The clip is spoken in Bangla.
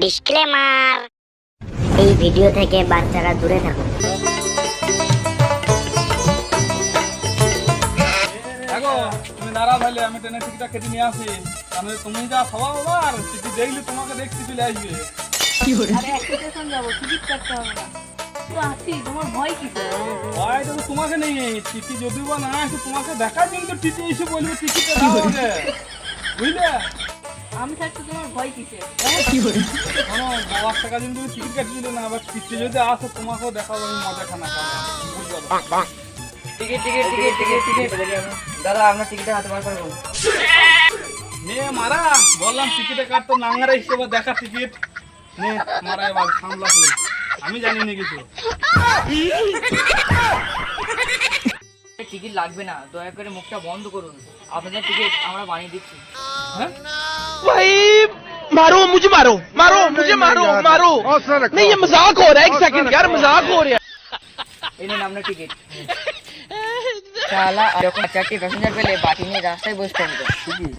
ডিসক্লেমার এই ভিডিও থেকে বাচ্চারা দূরে থাকুন। দেখো তুমি দাঁড়া আমি টিকিটটা কেটে নিয়ে আসি। তাহলে তুমি যা সবাই আবার টিকিট দেখলে তোমাকে চলে আসবে। তোমাকে নেই। টিটি যদিও বা না তোমাকে দেখার জন্য তো টিটি এসে বলবে টিকিটটা বুঝলে? আমি থাকতে তোমার ভয় কিসে শোনো বাবার টাকা জন্য তুমি টিকিট কাটিয়ে না আবার টিটি যদি আসে তোমাকেও দেখাবো আমি মজা খানা খাব। Ticket ticket ticket ticket ticket দাদা আপনার টিকিটটা হাতে বার করুন নে মারা। বললাম টিকিটে কাটতো নাঙ্গারা হিসেবে দেখা টিকিট। নে মারা এবার সামলা। আমি জানি না কিছু। টিকিট লাগবে না দয়া করে মুখটা বন্ধ করুন। আপনাদের টিকিট আমরা বানিয়ে দিচ্ছি। हाँ? भाई मारो मुझे मारो मारो मुझे मारो मारो। नहीं ये मज़ाक हो रहा है एक सेकंड यार मज़ाक हो रहा है। इन्हें नाम ना टिकट। साला अरे को चाची पैसेंजर पे ले बाटी नहीं रास्ते बस पहुँच गए